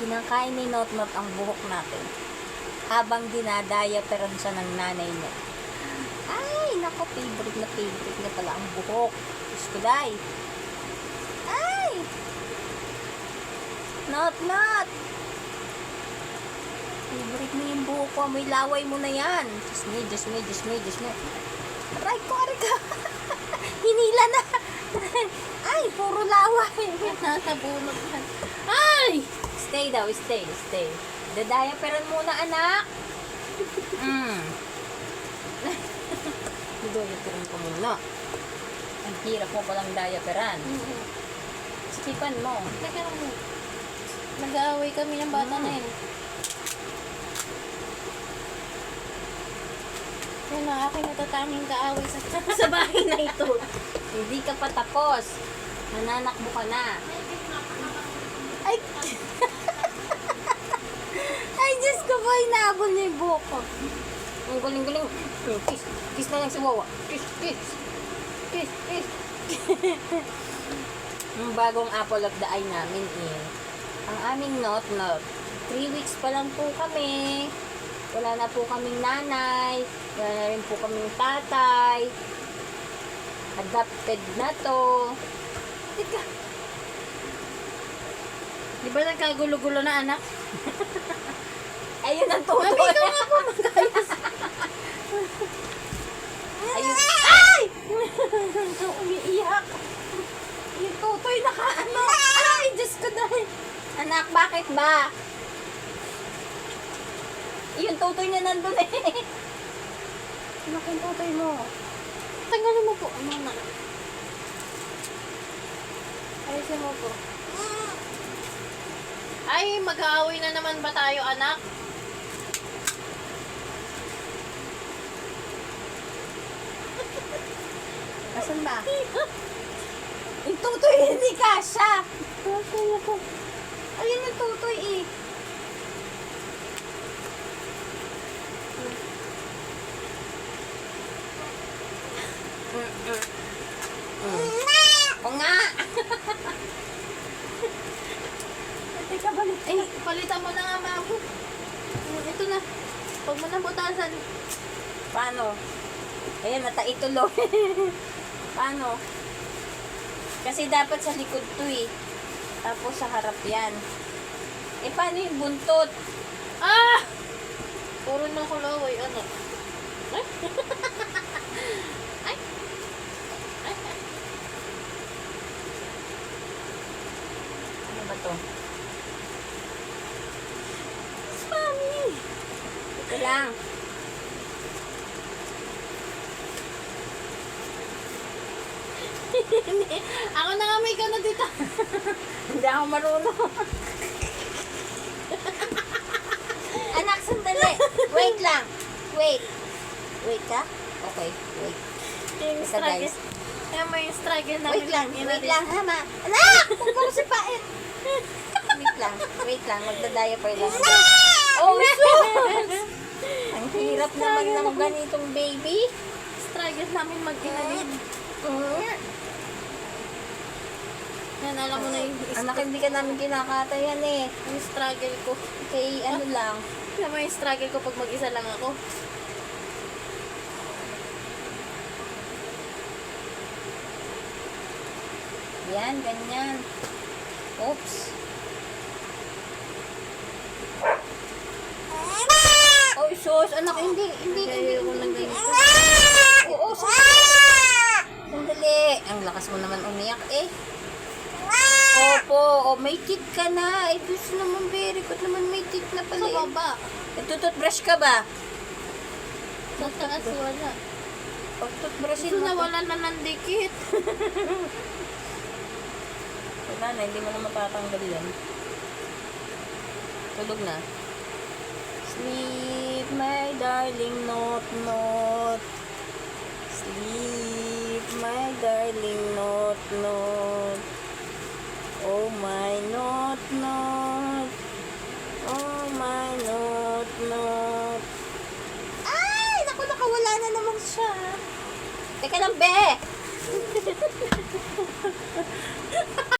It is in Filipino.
Kinakain ni Not Not ang buhok natin. Habang dinadaya pero siya ng nanay niya. Ay, nako, favorite na favorite na pala ang buhok. Ko, day. Ay! Not Not! Favorite mo yung buhok ko. May laway mo na yan. Diyos me, Diyos me, Diyos me, Diyos me. Aray ko, aray ka. Hinila na. Ay, puro laway. Nasa bunot na. Ay! Stay daw, stay, stay. Dadayaperan muna, anak. Mm. Dadayaperan ko muna. Ang hirap mo palang dayaperan. Sikipan mo. Teka lang mo. Nag-aaway kami ng bata Mm. na yun. Yan ang aking natatanging kaaway sa, sa bahay na ito. Hindi ka pa tapos. Nananakbo ka na. Ay! Diyos ko po, inaabol niya yung buhok ko. Ang galing-galing. Kiss, kiss na lang si Wawa. Kiss, kiss. Kiss, kiss. Ang bagong apple of the eye namin eh. Ang aming not not. Three weeks pa lang po kami. Wala na po kaming nanay. Wala na rin po kaming tatay. Adopted na to. Teka, Di ba nagkagulo-gulo na anak? ayun ang tutoy. Mami, ikaw nga po magkayos. Ayun. Ay! Umiiyak. Yung tutoy naka ano. Ay, Diyos ko dahil. Anak, bakit ba? Yung tutoy niya nandun eh. Anak yung tutoy mo. Tanggalin mo po. Ano na? Ayusin mo po. Ay, mag-aaway na naman ba tayo, anak? Asan ba? Yung tutoy hindi kasha. Na po. Ayun yung tutoy eh. O nga! Teka, balik. Ay, palitan mo na nga, mami. Mm, Ito na. Huwag mo na butasan. Paano? Ayan, mataituloy. Paano? Kasi dapat sa likod to eh. Tapos sa harap yan. Eh, paano yung buntot? Ah! Puro na kulaway, ano? Ay? Ay? Ay. Ano ba to? Mami! Ito lang. Ako na nga may gano'n dito. Hindi ako marunong. Anak, sandali. Wait lang. Wait. Wait ka? Okay, wait. Yung Ito, struggle. guys. Kaya may struggle namin. Wait lang, na wait lang, hama. Anak! Huwag mo si Paet. Wait lang, wait lang. Magda-diaper lang. Oh, sus! Ang hirap naman ng ganitong baby. Struggle namin mag-ina din. Mm. Yan, alam mo na yung, Anak, hindi ka namin kinakatayan eh. yung struggle ko. Kay ano lang. Alam mo yung struggle ko pag mag-isa lang ako. Yan, ganyan. Oops. Oy, sus, anak, hindi, hindi, hindi, hindi, hindi. nag- Oo. Sandali. Ang lakas mo naman umiyak eh. Opo, oh, may teeth ka na. Eh, gusto naman, very good naman may teeth na Sa pala. eh. baba. Nagtututbrush ka ba? Sa taas wala. Pag toothbrushin Ito mo. na wala na ng dikit. Wala na, hindi mo na matatanggal yan. Tulog na. Sleep, my darling, not, not. Sleep, my darling, not, not. Oh my, not, not. Oh my, not, not. Ay! Naku, nakawala na naman siya. Teka lang, be!